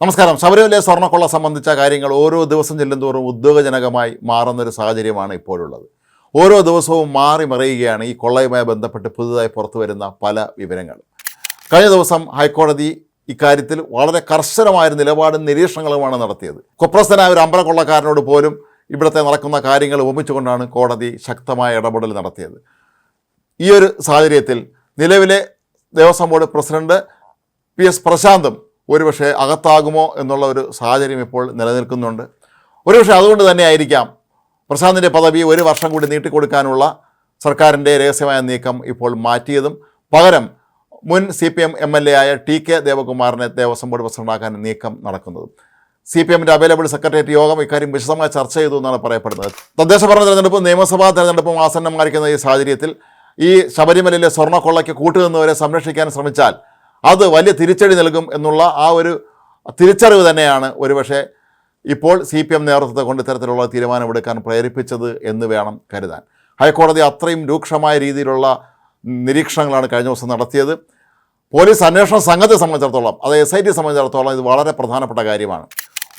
നമസ്കാരം. ശബരിമലയെ സ്വർണക്കൊള്ള സംബന്ധിച്ച കാര്യങ്ങൾ ഓരോ ദിവസം ചെല്ലുന്തോറും ഉദ്യോഗജനകമായി മാറുന്നൊരു സാഹചര്യമാണ് ഇപ്പോഴുള്ളത്. ഓരോ ദിവസവും മാറി മറിയുകയാണ് ഈ കൊള്ളയുമായി ബന്ധപ്പെട്ട് പുതുതായി പുറത്തു വരുന്ന പല വിവരങ്ങളും. കഴിഞ്ഞ ദിവസം ഹൈക്കോടതി ഇക്കാര്യത്തിൽ വളരെ കർശനമായ നിലപാടും നിരീക്ഷണങ്ങളുമാണ് നടത്തിയത്. കുപ്രസ്ഥനായ ഒരു അമ്പലക്കൊള്ളക്കാരനോട് പോലും ഇവിടുത്തെ നടക്കുന്ന കാര്യങ്ങൾ ഉപമിച്ചുകൊണ്ടാണ് കോടതി ശക്തമായ ഇടപെടൽ നടത്തിയത്. ഈ ഒരു സാഹചര്യത്തിൽ നിലവിലെ Devaswom board president P S പ്രശാന്തും ഒരുപക്ഷെ അകത്താകുമോ എന്നുള്ള ഒരു സാഹചര്യം ഇപ്പോൾ നിലനിൽക്കുന്നുണ്ട്. ഒരുപക്ഷെ അതുകൊണ്ട് തന്നെ ആയിരിക്കാം പ്രശാന്തിന്റെ പദവി ഒരു വർഷം കൂടി നീട്ടിക്കൊടുക്കാനുള്ള സർക്കാരിന്റെ രഹസ്യമായ നീക്കം ഇപ്പോൾ മാറ്റിയതും. പകരം മുൻ C P M M L A ആയ ടി കെ ദേവകുമാറിനെ ദേവസ്വം ബോർഡ് പ്രസിഡന്റാക്കാൻ നീക്കം നടക്കുന്നതും. സി പി എമ്മിന്റെ അവൈലബിൾ സെക്രട്ടേറിയറ്റ് യോഗം ഇക്കാര്യം വിശദമായി ചർച്ച ചെയ്തു എന്നാണ് പറയപ്പെടുന്നത്. തദ്ദേശ ഭരണ തെരഞ്ഞെടുപ്പും നിയമസഭാ തെരഞ്ഞെടുപ്പും ആസന്നമായിരിക്കുന്ന ഈ സാഹചര്യത്തിൽ ഈ ശബരിമലയിലെ സ്വർണക്കൊള്ളയ്ക്ക് കൂട്ടുനിന്നവരെ സംരക്ഷിക്കാൻ ശ്രമിച്ചാൽ അത് വലിയ തിരിച്ചടി നൽകും എന്നുള്ള ആ ഒരു തിരിച്ചറിവ് തന്നെയാണ് ഒരുപക്ഷെ ഇപ്പോൾ സി പി എം നേതൃത്വത്തെ കൊണ്ട് ഇത്തരത്തിലുള്ള തീരുമാനമെടുക്കാൻ പ്രേരിപ്പിച്ചത് എന്ന് വേണം കരുതാൻ. ഹൈക്കോടതി അത്രയും രൂക്ഷമായ രീതിയിലുള്ള നിരീക്ഷണങ്ങളാണ് കഴിഞ്ഞ ദിവസം നടത്തിയത്. പോലീസ് അന്വേഷണ സംഘത്തെ സംബന്ധിച്ചിടത്തോളം അത് എസ് ഐ ടി സംബന്ധിച്ചിടത്തോളം ഇത് വളരെ പ്രധാനപ്പെട്ട കാര്യമാണ്.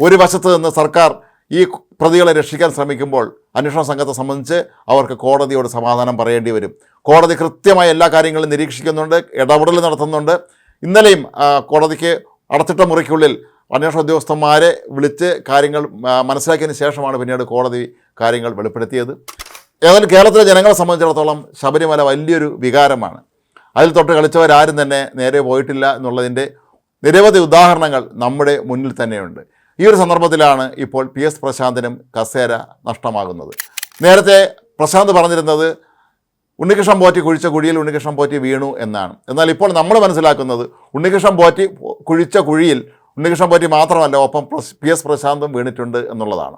ഒരു വശത്ത് നിന്ന് സർക്കാർ ഈ പ്രതികളെ രക്ഷിക്കാൻ ശ്രമിക്കുമ്പോൾ അന്വേഷണ സംഘത്തെ സംബന്ധിച്ച് അവർക്ക് കോടതിയോട് സമാധാനം പറയേണ്ടി വരും. കോടതി കൃത്യമായ എല്ലാ കാര്യങ്ങളും നിരീക്ഷിക്കുന്നുണ്ട് ഇടപെടൽ നടത്തുന്നുണ്ട്. ഇന്നലെയും കോടതിക്ക് അടച്ചിട്ട മുറിക്കുള്ളിൽ അന്വേഷണ ഉദ്യോഗസ്ഥന്മാരെ വിളിച്ച് കാര്യങ്ങൾ മനസ്സിലാക്കിയതിന് ശേഷമാണ് പിന്നീട് കോടതി കാര്യങ്ങൾ വെളിപ്പെടുത്തിയത്. ഏതായാലും കേരളത്തിലെ ജനങ്ങളെ സംബന്ധിച്ചിടത്തോളം ശബരിമല വലിയൊരു വികാരമാണ്. അതിൽ തൊട്ട് കളിച്ചവരാരും തന്നെ നേരെ പോയിട്ടില്ല എന്നുള്ളതിന്റെ നിരവധി ഉദാഹരണങ്ങൾ നമ്മുടെ മുന്നിൽ തന്നെയുണ്ട്. ഈ ഒരു സന്ദർഭത്തിലാണ് ഇപ്പോൾ പി എസ് പ്രശാന്തിനും കസേര നഷ്ടമാകുന്നത്. നേരത്തെ പ്രശാന്ത് പറഞ്ഞിരുന്നത് ഉണ്ണികൃഷ്ണൻ പോറ്റി കുഴിച്ച കുഴിയിൽ ഉണ്ണികൃഷ്ണൻ പോറ്റി വീണു എന്നാണ്. എന്നാൽ ഇപ്പോൾ നമ്മൾ മനസ്സിലാക്കുന്നത് ഉണ്ണികൃഷ്ണൻ പോറ്റി കുഴിച്ച കുഴിയിൽ ഉണ്ണികൃഷ്ണൻ പോറ്റി മാത്രമല്ല ഒപ്പം പി എസ് പ്രശാന്തും വീണിട്ടുണ്ട് എന്നുള്ളതാണ്.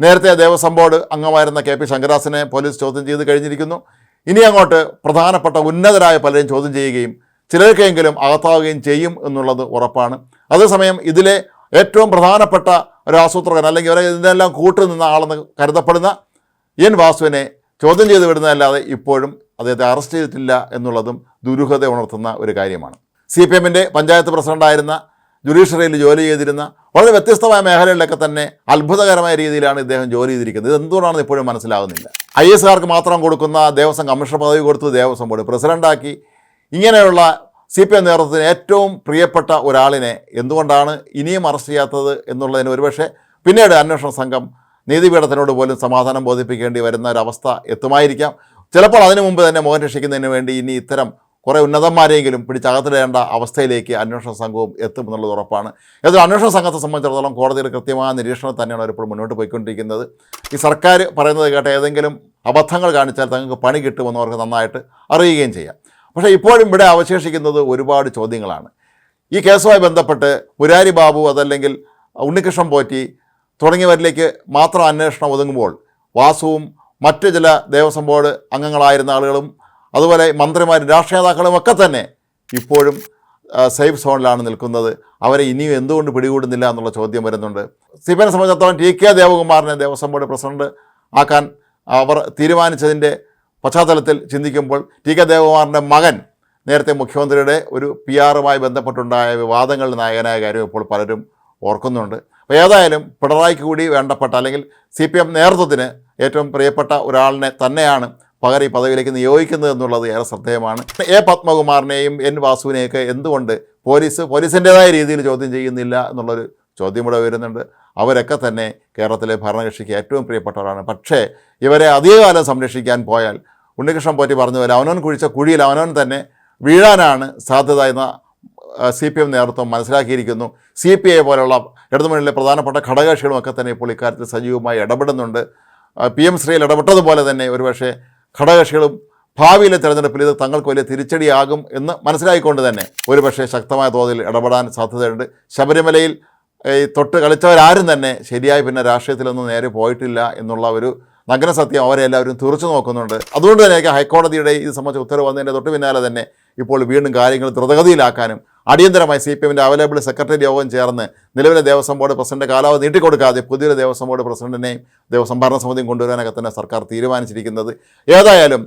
നേരത്തെ ദേവസ്വം ബോർഡ് അംഗമായിരുന്ന കെ പി ശങ്കരാസിനെ പോലീസ് ചോദ്യം ചെയ്ത് കഴിഞ്ഞിരിക്കുന്നു. ഇനി അങ്ങോട്ട് പ്രധാനപ്പെട്ട ഉന്നതരായ പലരെയും ചോദ്യം ചെയ്യുകയും ചിലർക്കെങ്കിലും അകത്താവുകയും ചെയ്യും എന്നുള്ളത് ഉറപ്പാണ്. അതേസമയം ഇതിലെ ഏറ്റവും പ്രധാനപ്പെട്ട ഒരു ആസൂത്രകൻ അല്ലെങ്കിൽ ഇവരെ ഇതിനെല്ലാം കൂട്ടുനിന്ന ആളെന്ന് കരുതപ്പെടുന്ന എൻ വാസുവിനെ ചോദ്യം ചെയ്ത് വിടുന്നതല്ലാതെ ഇപ്പോഴും അദ്ദേഹത്തെ അറസ്റ്റ് ചെയ്തിട്ടില്ല എന്നുള്ളതും ദുരൂഹത ഉണർത്തുന്ന ഒരു കാര്യമാണ്. സി പി എമ്മിന്റെ പഞ്ചായത്ത് പ്രസിഡന്റായിരുന്ന ജുഡീഷ്യറിയിൽ ജോലി ചെയ്തിരുന്ന വളരെ വ്യത്യസ്തമായ മേഖലകളിലൊക്കെ തന്നെ അത്ഭുതകരമായ രീതിയിലാണ് ഇദ്ദേഹം ജോലി ചെയ്തിരിക്കുന്നത്. ഇതെന്തുകൊണ്ടാണെന്ന് ഇപ്പോഴും മനസ്സിലാകുന്നില്ല ഐ എസ് ആർക്ക് മാത്രം കൊടുക്കുന്ന ദേവസ്വം കമ്മീഷണർ പദവി കൊടുത്തു ദേവസ്വം ബോർഡ് പ്രസിഡന്റാക്കി ഇങ്ങനെയുള്ള സി പി എം നേതൃത്വത്തിന് ഏറ്റവും പ്രിയപ്പെട്ട ഒരാളിനെ എന്തുകൊണ്ടാണ് ഇനിയും അറസ്റ്റ് ചെയ്യാത്തത് എന്നുള്ളതിന് ഒരുപക്ഷെ പിന്നീട് അന്വേഷണ സംഘം നീതിപീഠത്തിനോട് പോലും സമാധാനം ബോധിപ്പിക്കേണ്ടി വരുന്ന ഒരവസ്ഥ എത്തുമായിരിക്കാം. ചിലപ്പോൾ അതിനു മുമ്പ് തന്നെ മോഹൻ രക്ഷിക്കുന്നതിന് വേണ്ടി ഇനി ഇത്തരം കുറേ ഉന്നതന്മാരെങ്കിലും പിടിച്ചകത്തിടേണ്ട അവസ്ഥയിലേക്ക് അന്വേഷണ സംഘവും എത്തുമെന്നുള്ളത് ഉറപ്പാണ്. ഏതൊരു അന്വേഷണ സംഘത്തെ സംബന്ധിച്ചിടത്തോളം കോടതിയുടെ കൃത്യമായ നിരീക്ഷണം തന്നെയാണ് അവരിപ്പോൾ മുന്നോട്ട് പോയിക്കൊണ്ടിരിക്കുന്നത്. ഈ സർക്കാർ പറയുന്നത് കേട്ട ഏതെങ്കിലും അബദ്ധങ്ങൾ കാണിച്ചാൽ തങ്ങൾക്ക് പണി കിട്ടുമെന്ന് അവർക്ക് നന്നായിട്ട് അറിയുകയും ചെയ്യാം. പക്ഷേ ഇപ്പോഴും ഇവിടെ അവശേഷിക്കുന്നത് ഒരുപാട് ചോദ്യങ്ങളാണ്. ഈ കേസുമായി ബന്ധപ്പെട്ട് മുരാരി ബാബു അതല്ലെങ്കിൽ ഉണ്ണികൃഷ്ണൻ പോറ്റി തുടങ്ങിയവരിലേക്ക് മാത്രം അന്വേഷണം ഒതുങ്ങുമ്പോൾ വാസുവും മറ്റ് ചില ദേവസ്വം ബോർഡ് അംഗങ്ങളായിരുന്ന ആളുകളും അതുപോലെ മന്ത്രിമാരും രാഷ്ട്രീയ നേതാക്കളും ഒക്കെ തന്നെ ഇപ്പോഴും സേഫ് സോണിലാണ് നിൽക്കുന്നത്. അവരെ ഇനിയും എന്തുകൊണ്ട് പിടികൂടുന്നില്ല എന്നുള്ള ചോദ്യം വരുന്നുണ്ട്. സി പി എന്നെ സംബന്ധിച്ചിടത്തോളം ടി കെ ദേവകുമാറിനെ ദേവസ്വം ബോർഡ് പ്രസിഡന്റ് ആക്കാൻ അവർ തീരുമാനിച്ചതിന്റെ പശ്ചാത്തലത്തിൽ ചിന്തിക്കുമ്പോൾ ടി കെ ദേവകുമാറിന്റെ മകൻ നേരത്തെ മുഖ്യമന്ത്രിയുടെ ഒരു പി ആറുമായി ബന്ധപ്പെട്ടുണ്ടായ വിവാദങ്ങളിൽ നായകനായ കാര്യം ഇപ്പോൾ പലരും ഓർക്കുന്നുണ്ട്. അപ്പോൾ ഏതായാലും പിണറായിക്ക് കൂടി വേണ്ടപ്പെട്ട അല്ലെങ്കിൽ സി പി എം നേതൃത്വത്തിന് ഏറ്റവും പ്രിയപ്പെട്ട ഒരാളിനെ തന്നെയാണ് പകരം ഈ പദവിയിലേക്ക് നിയോഗിക്കുന്നത് എന്നുള്ളത് ഏറെ ശ്രദ്ധേയമാണ്. എ പത്മകുമാറിനെയും എൻ വാസുവിനെയൊക്കെ എന്തുകൊണ്ട് പോലീസ് പോലീസിന്റെതായ രീതിയിൽ ചോദ്യം ചെയ്യുന്നില്ല എന്നുള്ളൊരു ചോദ്യം ഇവിടെ വരുന്നുണ്ട്. അവരൊക്കെ തന്നെ കേരളത്തിലെ ഭരണകക്ഷിക്ക് ഏറ്റവും പ്രിയപ്പെട്ടവരാണ്. പക്ഷേ ഇവരെ അധികകാലം സംരക്ഷിക്കാൻ പോയാൽ ഉണ്ണികൃഷ്ണൻ പോറ്റി പറഞ്ഞതുപോലെ പോലെ അവനവൻ കുഴിച്ച കുഴിയിൽ അവനവൻ തന്നെ വീഴാനാണ് സാധ്യത എന്ന സി പി എം നേതൃത്വം മനസ്സിലാക്കിയിരിക്കുന്നു. സി പി ഐ പോലുള്ള ഇടതുമുന്നണിയിലെ പ്രധാനപ്പെട്ട ഘടകകക്ഷികളുമൊക്കെ തന്നെ ഇപ്പോൾ ഇക്കാര്യത്തിൽ സജീവമായി ഇടപെടുന്നുണ്ട്. പി എം ശ്രീയിൽ ഇടപെട്ടതുപോലെ തന്നെ ഒരുപക്ഷെ ഘടകകക്ഷികളും ഭാവിയിലെ തെരഞ്ഞെടുപ്പിൽ ഇത് തങ്ങൾക്ക് വലിയ തിരിച്ചടിയാകും എന്ന് മനസ്സിലായിക്കൊണ്ട് തന്നെ ഒരുപക്ഷെ ശക്തമായ തോതിൽ ഇടപെടാൻ സാധ്യതയുണ്ട്. ശബരിമലയിൽ ഈ തൊട്ട് കളിച്ചവരാരും തന്നെ ശരിയായി പിന്നെ രാഷ്ട്രീയത്തിലൊന്നും നേരെ പോയിട്ടില്ല എന്നുള്ള ഒരു നഗ്ന സത്യം അവരെ എല്ലാവരും തുറച്ചു നോക്കുന്നുണ്ട്. അതുകൊണ്ട് തന്നെ ഹൈക്കോടതിയുടെ ഇത് സംബന്ധിച്ച ഉത്തരവ് വന്നതിന്റെ തൊട്ട് പിന്നാലെ തന്നെ ഇപ്പോൾ വീണ്ടും കാര്യങ്ങൾ ദ്രുതഗതിയിലാക്കാനും അടിയന്തരമായി സി പി എമ്മിന്റെ അവൈലബിൾ സെക്രട്ടറി യോഗം ചേർന്ന് നിലവിലെ ദേവസ്വം ബോർഡ് പ്രസിഡന്റ് കാലാവധി നീട്ടിക്കൊടുക്കാതെ പുതിയൊരു ദേവസ്വം ബോർഡ് പ്രസിഡന്റിനെയും ദേവസ്വം ഭരണസമിതിയും കൊണ്ടുവരാനൊക്കെ തന്നെ സർക്കാർ തീരുമാനിച്ചിരിക്കുന്നത്. ഏതായാലും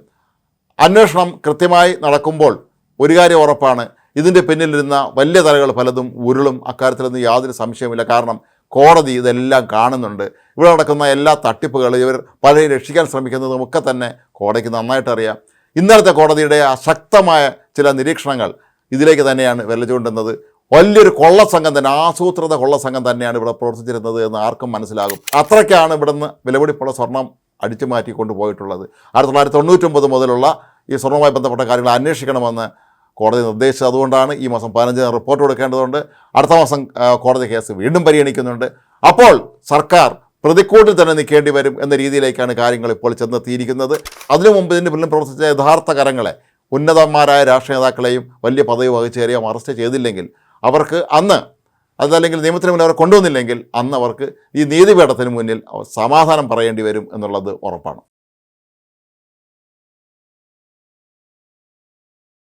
അന്വേഷണം കൃത്യമായി നടക്കുമ്പോൾ ഒരു കാര്യം ഉറപ്പാണ് ഇതിന്റെ പിന്നിലിരുന്ന വലിയ തലകൾ പലതും ഉരുളും അക്കാര്യത്തിലൊന്നും യാതൊരു സംശയവുമില്ല. കാരണം കോടതി ഇതെല്ലാം കാണുന്നുണ്ട്. ഇവിടെ നടക്കുന്ന എല്ലാ തട്ടിപ്പുകളും ഇവർ പലരെയും രക്ഷിക്കാൻ ശ്രമിക്കുന്നതും ഒക്കെ തന്നെ കോടതിക്ക് നന്നായിട്ടറിയാം ഇന്നലത്തെ കോടതിയുടെ അശക്തമായ ചില നിരീക്ഷണങ്ങൾ ഇതിലേക്ക് തന്നെയാണ് വിരൽ ചൂണ്ടുന്നത്. വലിയൊരു കൊള്ളസംഘം തന്നെ ആസൂത്രിത കൊള്ള സംഘം തന്നെയാണ് ഇവിടെ പ്രവർത്തിച്ചിരുന്നത് എന്ന് ആർക്കും മനസ്സിലാകും. അത്രയ്ക്കാണ് ഇവിടുന്ന് വിലപിടിപ്പുള്ള സ്വർണം അടിച്ചു മാറ്റി കൊണ്ടുപോയിട്ടുള്ളത്. ആയിരത്തി തൊള്ളായിരത്തി തൊണ്ണൂറ്റൊമ്പത് മുതലുള്ള ഈ സ്വർണവുമായി ബന്ധപ്പെട്ട കാര്യങ്ങൾ അന്വേഷിക്കണമെന്ന് കോടതി നിർദ്ദേശിച്ചത്. അതുകൊണ്ടാണ് ഈ മാസം പതിനഞ്ചിന് റിപ്പോർട്ട് കൊടുക്കേണ്ടതുണ്ട്. അടുത്ത മാസം കോടതി കേസ് വീണ്ടും പരിഗണിക്കുന്നുണ്ട്. അപ്പോൾ സർക്കാർ പ്രതിക്കൂട്ടിൽ തന്നെ നിൽക്കേണ്ടി വരും എന്ന രീതിയിലേക്കാണ് കാര്യങ്ങൾ ഇപ്പോൾ ചെന്നെത്തിയിരിക്കുന്നത്. അതിനു മുമ്പ് ഇതിന്റെ പിന്നിൽ പ്രവർത്തിച്ച യഥാർത്ഥ കരങ്ങളെ ഉന്നതന്മാരായ രാഷ്ട്രീയ നേതാക്കളെയും വലിയ പദവി വഹിച്ചേറിയും അറസ്റ്റ് ചെയ്തില്ലെങ്കിൽ അവർക്ക് അന്ന് അതല്ലെങ്കിൽ നിയമത്തിന് മുന്നിൽ അവരെ കൊണ്ടുവന്നില്ലെങ്കിൽ അന്ന് അവർക്ക് ഈ നീതിപീഠത്തിന് മുന്നിൽ സമാധാനം പറയേണ്ടി വരും എന്നുള്ളത് ഉറപ്പാണ്.